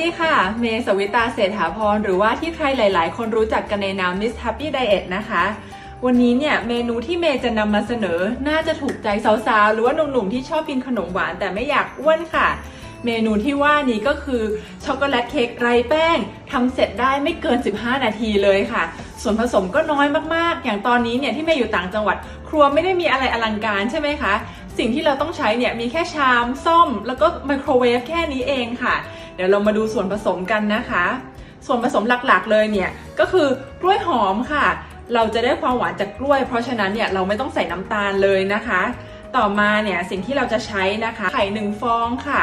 ดีค่ะ เมย์สวิตาเศรษฐาพร หรือว่าที่ใครหลาย ๆ คนรู้จักกันในนาม Miss Happy Diet นะคะ วันนี้เนี่ยเมนูที่เมย์จะนำมาเสนอ น่าจะถูกใจสาว ๆ หรือว่าหนุ่ม ๆ ที่ชอบกินขนมหวานแต่ไม่อยากอ้วนค่ะ เมนูที่ว่านี้ก็คือช็อกโกแลตเค้กไร้แป้งทำเสร็จได้ไม่เกิน 15 นาทีเลยค่ะ ส่วนผสมก็น้อยมาก ๆ อย่างตอนนี้เนี่ยที่เมย์อยู่ต่างจังหวัด ครัวไม่ได้มีอะไรอลังการใช่ไหมคะ สิ่งที่เราต้องใช้เนี่ยมีแค่ชามส้อม แล้วก็ไมโครเวฟแค่นี้เองค่ะ เดี๋ยวเรามาดูส่วนผสมกันนะคะ ส่วนผสมหลักๆเลยเนี่ยก็คือกล้วยหอมค่ะ เราจะได้ความหวานจากกล้วย เพราะฉะนั้นเนี่ยเราไม่ต้องใส่น้ำตาลเลยนะคะ ต่อมาเนี่ยสิ่งที่เราจะใช้นะคะไข่หนึ่งฟองค่ะ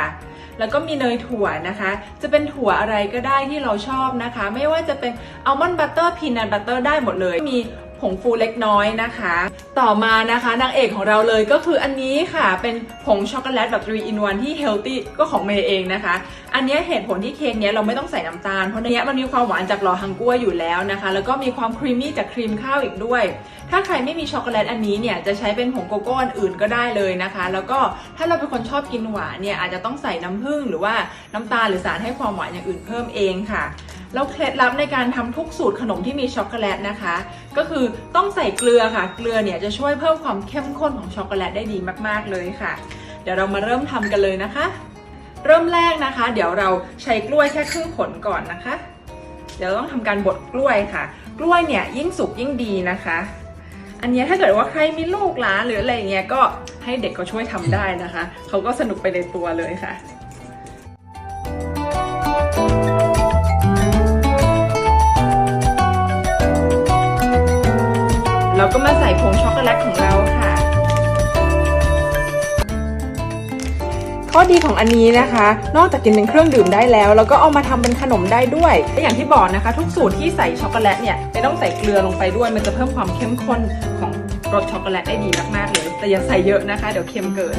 แล้วก็มีเนยถั่วนะคะ จะเป็นถั่วอะไรก็ได้ที่เราชอบนะคะ ไม่ว่าจะเป็นอัลมอนด์บัตเตอร์พีนัทบัตเตอร์ได้หมดเลย มี ผงฟูเล็กน้อยนะคะ ต่อมานะคะนางเอกของเราเลยก็คืออันนี้ค่ะ เป็นผงช็อกโกแลตแบบ3 in 1ที่เฮลตี้ก็ของเมย์เองนะคะ อันนี้เหตุผลที่เค้กเนี้ยเราไม่ต้องใส่น้ำตาล เพราะในเนี้ยมันมีความหวานจากหลอฮังกัวอยู่แล้วนะคะ แล้วก็มีความครีมมี่จากครีมข้าวอีกด้วย ถ้าใครไม่มีช็อกโกแลตอันนี้เนี่ยจะใช้เป็นผงโกโก้อันอื่นก็ได้เลยนะคะ แล้วก็ถ้าเราเป็นคนชอบกินหวานเนี่ยอาจจะต้องใส่น้ำผึ้งหรือว่าน้ำตาลหรือสารให้ความหวานอย่างอื่นเพิ่มเองค่ะ แล้วเคล็ดลับในการทำทุกสูตรขนมที่มีช็อกโกแลตนะคะ ก็คือต้องใส่เกลือค่ะ เกลือเนี่ยจะช่วยเพิ่มความเข้มข้นของช็อกโกแลตได้ดีมากๆเลยค่ะ เดี๋ยวเรามาเริ่มทำกันเลยนะคะ เริ่มแรกนะคะ เดี๋ยวเราใช้กล้วยแค่ครึ่งผลก่อนนะคะ เดี๋ยวต้องทำการบดกล้วยค่ะ กล้วยเนี่ยยิ่งสุกยิ่งดีนะคะ อันนี้ถ้าเกิดว่าใครมีลูกหลานหรืออะไรอย่างเงี้ยก็ให้เด็กก็ช่วยทำได้นะคะ เขาก็สนุกไปในตัวเลยค่ะ เราก็มาใส่ผงช็อกโกแลตของเราค่ะ ข้อดีของอันนี้นะคะ นอกจากกินเป็นเครื่องดื่มได้แล้ว แล้วก็เอามาทำเป็นขนมได้ด้วยและอย่างที่บอกนะคะ ทุกสูตรที่ใส่ช็อกโกแลตเนี่ยไม่ต้องใส่เกลือลงไปด้วย มันจะเพิ่มความเข้มข้นของรสช็อกโกแลตได้ดีมากๆเลย แต่อย่าใส่เยอะนะคะ เดี๋ยวเค็มเกิน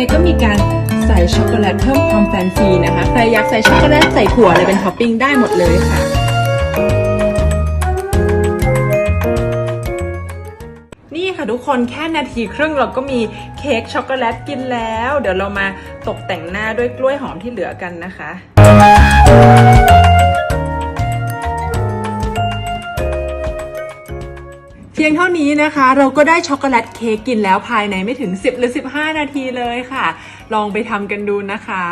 มย์ก็มีการใส่ช็อกโกแลตเพิ่มความแฟนซีนะคะ ใครอยากใส่ช็อกโกแลตใส่ถั่วอะไรเป็นท็อปปิ้งได้หมดเลยค่ะนี่ค่ะทุกคนแค่นาทีครึ่งเราก็มีเค้กช็อกโกแลตกินแล้ว เดี๋ยวเรามาตกแต่งหน้าด้วยกล้วยหอมที่เหลือกันนะคะ พียงเท่านี้นะคะ เราก็ได้ช็อกโกแลตเค้กกินแล้วภายในไม่ถึง 10 หรือ 15 นาทีเลยค่ะ ลองไปทำกันดูนะคะ